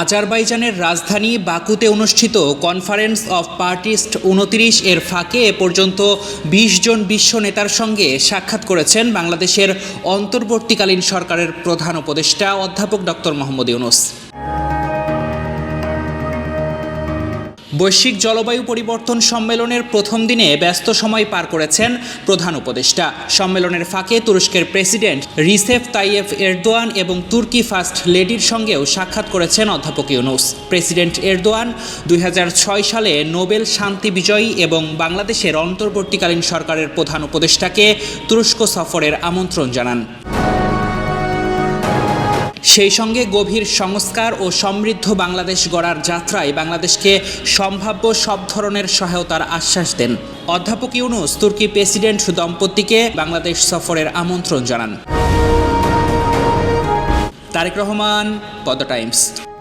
আজারবাইজানের রাজধানী বাকুতে অনুষ্ঠিত conference of পার্টিস্ট উনত্রিশ এর ফাঁকে এ পর্যন্ত বিশ জন বিশ্ব নেতার সঙ্গে সাক্ষাৎ করেছেন বাংলাদেশের অন্তর্বর্তীকালীন সরকারের প্রধান উপদেষ্টা অধ্যাপক ডক্টর মোহাম্মদ ইউনুস। বৈশ্বিক জলবায়ু পরিবর্তন সম্মেলনের প্রথম দিনে ব্যস্ত সময় পার করেছেন প্রধান উপদেষ্টা। সম্মেলনের ফাঁকে তুরস্কের প্রেসিডেন্ট রিসেফ তাইয়েফ এরদোয়ান এবং তুর্কি ফার্স্ট লেডির সঙ্গেও সাক্ষাৎ করেছেন অধ্যাপক ইউনুস। প্রেসিডেন্ট এরদোয়ান দুই হাজার ছয় সালে নোবেল শান্তি বিজয়ী এবং বাংলাদেশের অন্তর্বর্তীকালীন সরকারের প্রধান উপদেষ্টাকে তুরস্ক সফরের আমন্ত্রণ জানান। সেই সঙ্গে গভীর সংস্কার ও সমৃদ্ধ বাংলাদেশ গড়ার যাত্রায় বাংলাদেশকে সম্ভাব্য সব ধরনের সহায়তার আশ্বাস দেন অধ্যাপক ইউনুস, তুর্কি প্রেসিডেন্ট দম্পতিকে বাংলাদেশ সফরের আমন্ত্রণ জানান। তারেক রহমান পদ টাইমস।